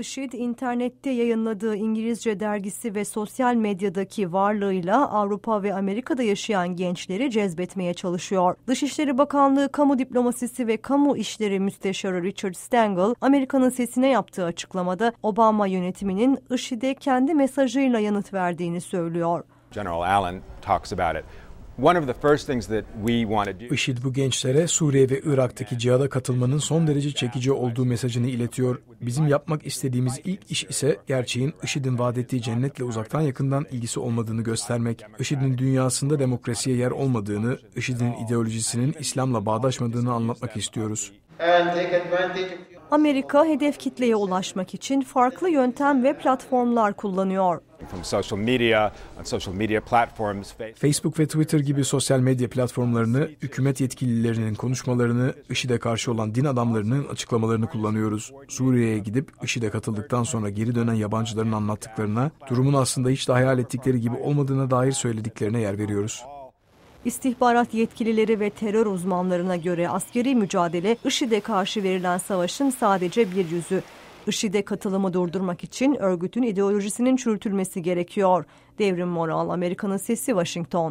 IŞİD internette yayınladığı İngilizce dergisi ve sosyal medyadaki varlığıyla Avrupa ve Amerika'da yaşayan gençleri cezbetmeye çalışıyor. Dışişleri Bakanlığı Kamu Diplomasisi ve Kamu İşleri Müsteşarı Richard Stengel, Amerika'nın sesine yaptığı açıklamada Obama yönetiminin IŞİD'e kendi mesajıyla yanıt verdiğini söylüyor. General Allen talks about it. One of the first things that we want to do IŞİD bu gençlere Suriye ve Irak'taki cihada katılmanın son derece çekici olduğu mesajını iletiyor. Bizim yapmak istediğimiz ilk iş ise gerçeğin IŞİD'in vaat ettiği cennetle uzaktan yakından ilgisi olmadığını göstermek. IŞİD'in dünyasında demokrasiye yer olmadığını, IŞİD'in ideolojisinin İslam'la bağdaşmadığını anlatmak istiyoruz. Amerika hedef kitleye ulaşmak için farklı yöntem ve platformlar kullanıyor. Facebook ve Twitter gibi sosyal medya platformlarını, hükümet yetkililerinin konuşmalarını, IŞİD'e karşı olan din adamlarının açıklamalarını kullanıyoruz. Suriye'ye gidip IŞİD'e katıldıktan sonra geri dönen yabancıların anlattıklarına, durumun aslında hiç de hayal ettikleri gibi olmadığına dair söylediklerine yer veriyoruz. İstihbarat yetkilileri ve terör uzmanlarına göre askeri mücadele IŞİD'e karşı verilen savaşın sadece bir yüzü. IŞİD'e katılımı durdurmak için örgütün ideolojisinin çürütülmesi gerekiyor. Devrim Moral, Amerika'nın Sesi, Washington.